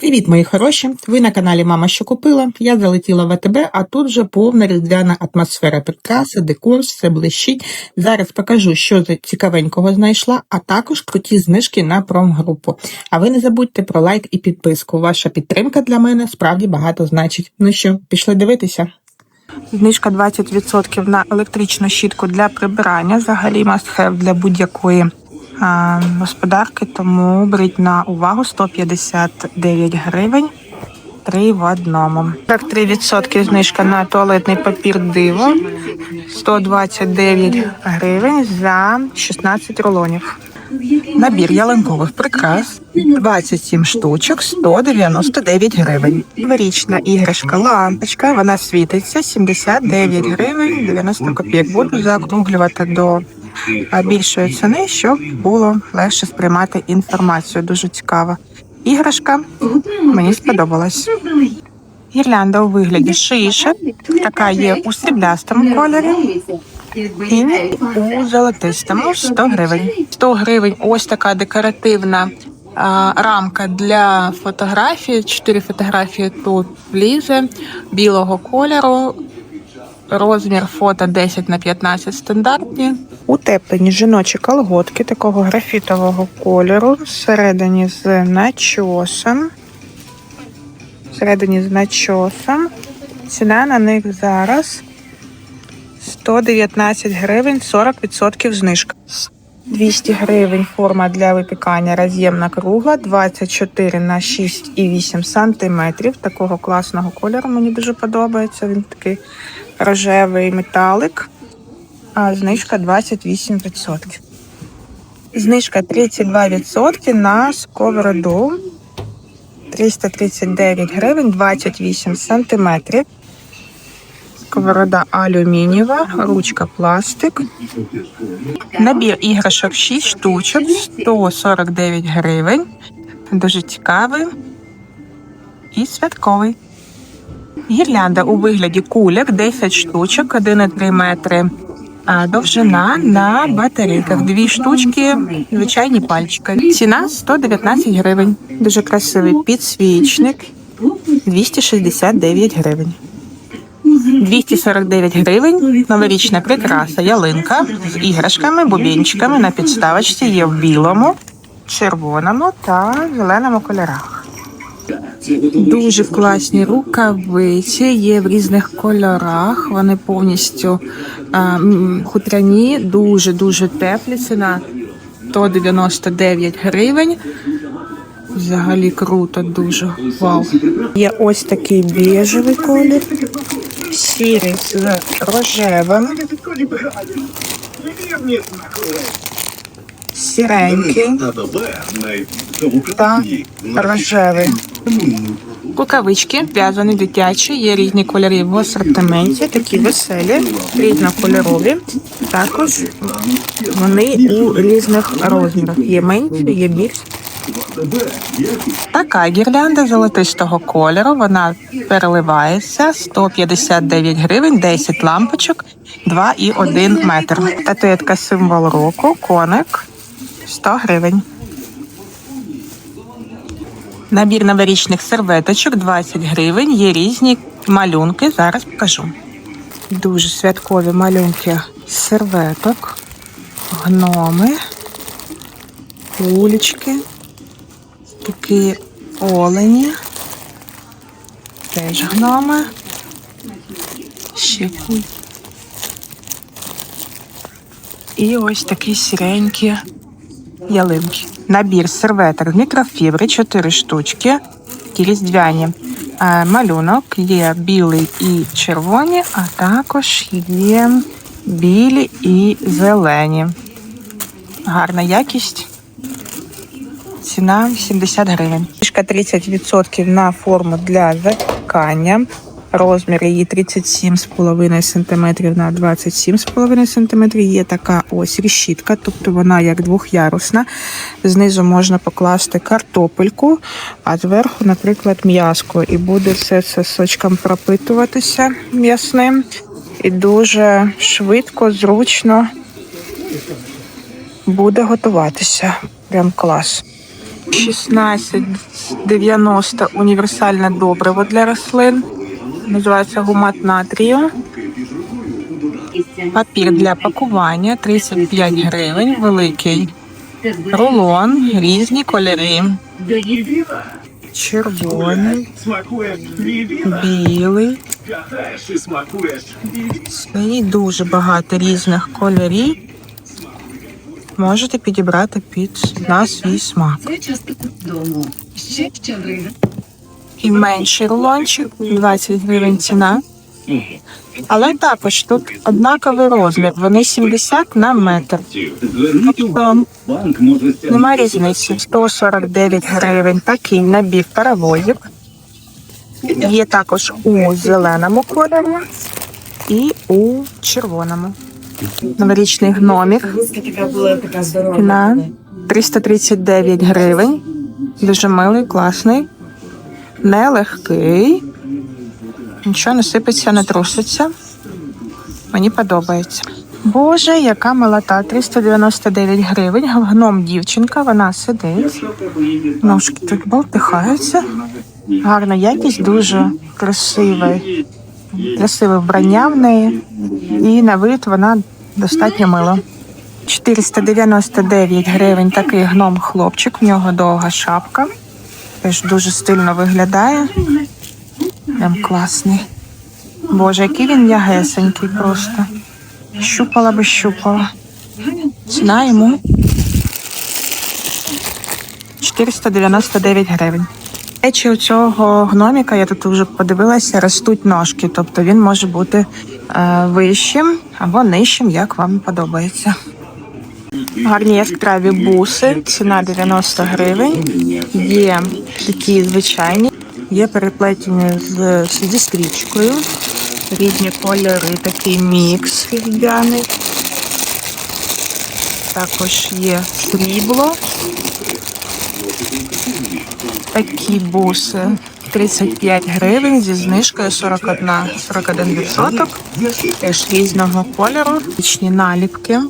Привіт, мої хороші! Ви на каналі Мама що купила. Я залетіла в АТБ, а тут вже повна різдвяна атмосфера прикраси, декор, все блищить. Зараз покажу, що за цікавенького знайшла, а також круті знижки на промгрупу. А ви не забудьте про лайк і підписку. Ваша підтримка для мене справді багато значить. Ну що, пішли дивитися? Знижка 20% на електричну щітку для прибирання. Взагалі must have для будь-якої господарки, тому беріть на увагу 159 гривень. Три в одному. 43% знижка на туалетний папір диво. 129 гривень за 16 рулонів. Набір ялинкових прикрас 27 штучок, 199 гривень. Дворічна іграшка лампочка, вона світиться 79 гривень 90 копійок. Буду заокруглювати до більшої ціни, щоб було легше сприймати інформацію. Дуже цікава. Іграшка мені сподобалась. Гірлянда у вигляді шишек. Така є у сріблястому кольорі. І у золотистому 100 гривень. 100 гривень ось така декоративна а, рамка для фотографії. Чотири фотографії тут влізе білого кольору. Розмір фото 10 на 15 стандартні. Утеплені жіночі колготки такого графітового кольору. Всередині з начосом. Всередині з начосом. Ціна на них зараз 119 гривень, 40% знижка. 200 гривень форма для випікання роз'ємна кругла, 24 на 6,8 сантиметрів. Такого класного кольору мені дуже подобається. Він такий рожевий металик, а знижка 28%. Знижка 32% на сковороду. 339 гривень, 28 сантиметрів. Сковорода алюмінієва, ручка пластик. Набір іграшок 6 штучок, 149 гривень. Дуже цікавий і святковий. Гірлянда у вигляді кульок 10 штучок, 1,3 метри. А довжина на батарейках. Дві штучки, звичайні пальчики. Ціна 119 гривень. Дуже красивий підсвічник. 269 гривень. 249 гривень. Новорічна прикраса ялинка з іграшками, бубінчиками на підставочці є в білому, червоному та зеленому кольорах. Дуже класні рукавиці, є в різних кольорах. Вони повністю а, хутряні, дуже дуже теплі. Ціна 199 гривень. Взагалі круто, дуже вау. Є ось такий біжевий колір, сірий з рожевим, сіренький та рожевий. Рукавички в'язані дитячі, є різні кольори в асортименті, такі веселі, різнокольорові. Також вони у різних розмірах. Є менші, є більші. Така гірлянда золотистого кольору. Вона переливається 159 гривень, 10 лампочок, 2,1 метр. Татуєтка символ року, коник 100 гривень. Набір новорічних серветочок 20 гривень. Є різні малюнки. Зараз покажу. Дуже святкові малюнки серветок, гноми, кулечки, такі олені, теж гноми. Ще. І ось такі сіренькі ялинки. Набір серветок з мікрофібри, 4 штучки, такі різдвяні. Е, Малюнок є білий і червоні, а також є білі і зелені. Гарна якість. Ціна 70 гривень. Фішка 30% на форму для запікання. Розмір її 37,5 см на 27,5 см. Є така ось решітка, тобто вона як двохярусна. Знизу можна покласти картопельку, а зверху, наприклад, м'яско. І буде все це сочком пропитуватися м'ясним. І дуже швидко, зручно буде готуватися. Прям клас. 16,90 універсальне добриво для рослин. Називається гумат натрію. Папір для пакування 35 гривень, великий. Рулон, різні кольори. Червоний, білий. І дуже багато різних кольорів. Можете підібрати під на свій смак. Це частина дому. Ще. І менший рулончик 20 гривень ціна. Але також тут однаковий розмір. Вони 70 на метр. Тобто. Нема різниці. 149 гривень. Такий набір паровозів. Є також у зеленому кольорі і у червоному. Новорічний гномік на 339 гривень. Дуже милий, класний, нелегкий. Нічого не сипеться, не труситься. Мені подобається. Боже, яка милота! 399 гривень. Гном дівчинка, вона сидить. Ножки тут болтихаються. Гарна якість, дуже красивий. Красиве вбрання в неї. І на вид вона достатньо мила. 499 гривень такий гном хлопчик, в нього довга шапка. Теж дуже стильно виглядає. Прям класний. Боже, який він м'ягесенький просто. Щупала би щупала. Ціна йому 499 гривень. Речі, у цього гноміка, я тут вже подивилася, ростуть ножки, тобто він може бути е, вищим або нижчим, як вам подобається. Гарні яскраві буси, ціна 90 гривень. Є такі звичайні, є переплетені з, зі стрічкою, різні кольори, такий мікс різдвяний. Також є срібло. Такі буси 35 гривень зі знижкою 41, 41%. Теж різного кольору. Річні наліпки.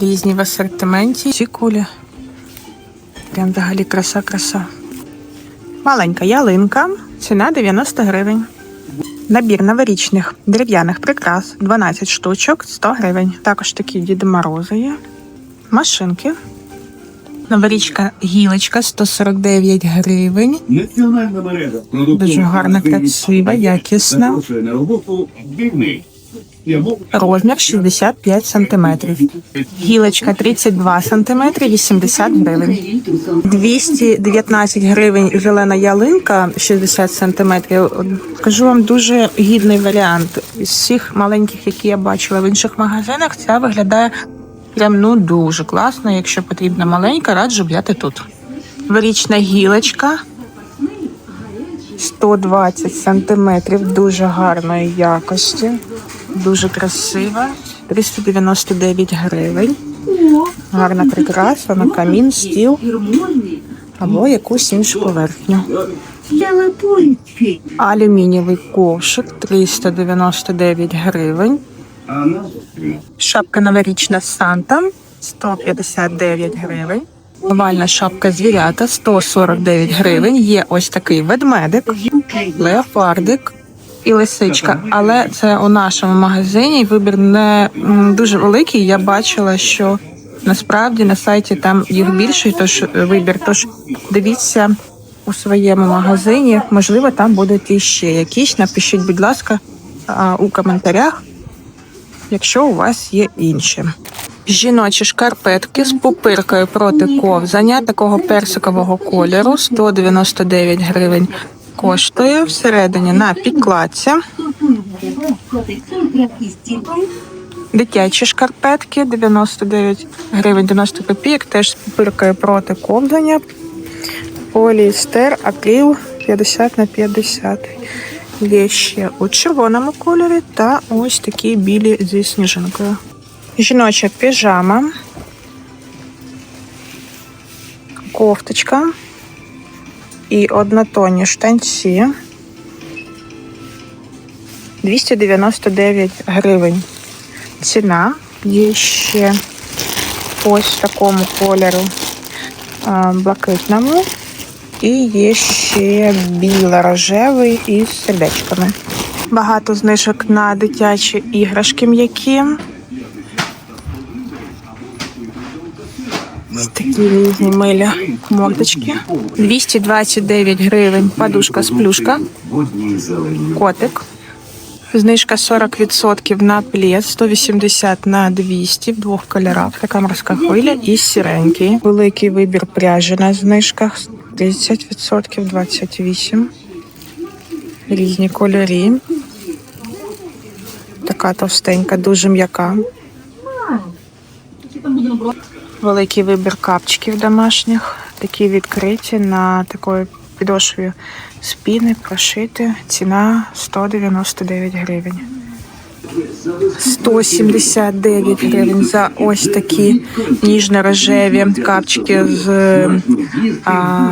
Різні в асортименті. Ці кулі. Прям взагалі краса-краса. Маленька ялинка. Ціна 90 гривень. Набір новорічних дерев'яних прикрас 12 штучок 100 гривень. Також такі Діди Морози є. Машинки. Новорічка гілочка 149 гривень. Дуже гарна, красива, якісна. Розмір 65 см. Гілочка 32 см, 80 гривень. 219 гривень зелена ялинка 60 см. Кажу вам дуже гідний варіант. Із всіх маленьких, які я бачила в інших магазинах, ця виглядає прям ну дуже класно. Якщо потрібна маленька, раджу взяти тут. Дворічна гілочка 120 сантиметрів, дуже гарної якості, дуже красива. 399 гривень. Гарна прикраса на камін, стіл або якусь іншу поверхню. Алюмінієвий ковшик 399 гривень. Шапка новорічна Санта 159 гривень. Овальна шапка звірята 149 гривень. Є ось такий ведмедик, леопардик і лисичка. Але це у нашому магазині вибір не дуже великий. Я бачила, що насправді на сайті там їх більший, тож е, вибір. Тож дивіться у своєму магазині. Можливо, там будуть іще якісь. Напишіть, будь ласка, у коментарях якщо у вас є інші. Жіночі шкарпетки з пупиркою проти ковзання такого персикового кольору 199 гривень коштує всередині на підкладці. Дитячі шкарпетки 99 гривень 90 копійок, теж з пупиркою проти ковзання. Поліестер, акрил 50 на 50. Є ще у червоному кольорі та ось такі білі зі сніжинкою. Жіноча піжама, кофточка і однотонні штанці. 299 гривень. Ціна є ще ось в такому кольору. блакитному. І є ще біло-рожевий із сердечками. Багато знижок на дитячі іграшки м'які. Такі різні милі мордочки. 229 гривень подушка з плюшка. Котик. Знижка 40% на плед, 180 на 200 в двох кольорах. Така морська хвиля і сіренький. Великий вибір пряжі на знижках 30%, 28. Різні кольорі. Така товстенька, дуже м'яка. Великий вибір капчиків домашніх. Такі відкриті на такої підошві спіни прошити. Ціна 199 гривень. 179 гривень за ось такі ніжно-рожеві капчики з а,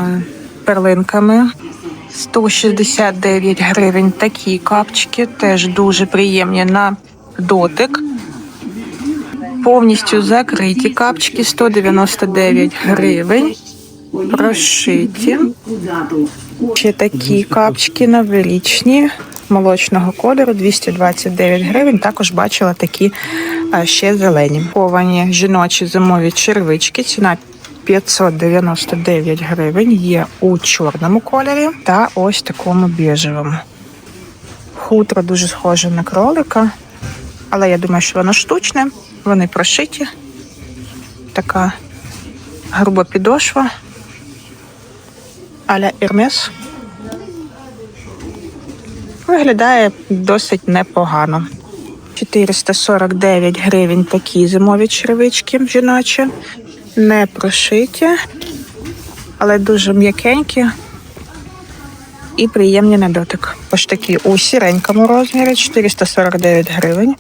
перлинками. 169 гривень такі капчики, теж дуже приємні на дотик. Повністю закриті капчики 199 гривень. Прошиті. Ще такі капчики новорічні молочного кольору 229 гривень. Також бачила такі ще зелені. Ковані жіночі зимові червички. Ціна 599 гривень. Є у чорному кольорі та ось такому біжевому. Хутро дуже схоже на кролика, але я думаю, що воно штучне. Вони прошиті. Така груба підошва. Аля Ірмес. Виглядає досить непогано. 449 гривень такі зимові черевички жіночі. Не прошиті, але дуже м'якенькі і приємні на дотик. Ось такі у сіренькому розмірі 449 гривень.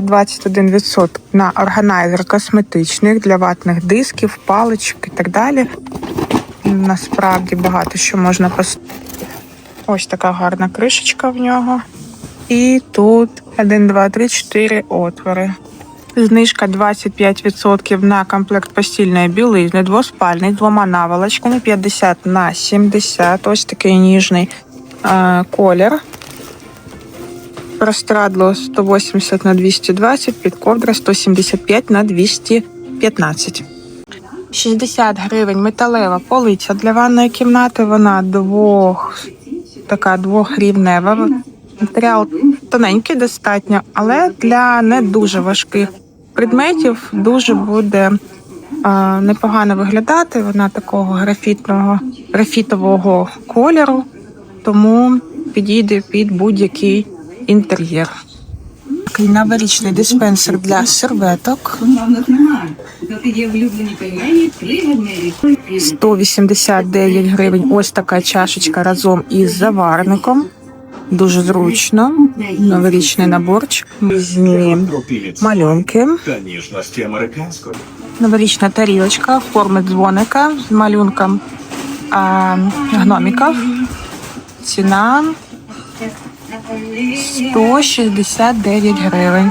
21% на органайзер косметичних для ватних дисків, паличок і так далі. Насправді багато що можна пос... Ось така гарна кришечка в нього. І тут 1, 2, 3, 4 отвори. Знижка 25% на комплект постільної білизни, двоспальний, двома наволочками, 50 на 70. Ось такий ніжний е, колір. Прострадло 180 на 220, підковдра 175 на 215. 60 гривень металева полиця для ванної кімнати. Вона двох така двохрівнева. Матеріал тоненький достатньо, але для не дуже важких предметів дуже буде а, непогано виглядати. Вона такого графітного, графітового кольору, тому підійде під будь-який інтер'єр. Такий новорічний диспенсер для серветок. Главных немає. Доки є влюблені пельмені, пригодні 189 гривень. Ось така чашечка разом із заварником. Дуже зручно. Новорічний наборчик. Різні малюнки. Новорічна тарілочка в формі дзвоника з малюнком а, гномиків. Ціна 169 гривень.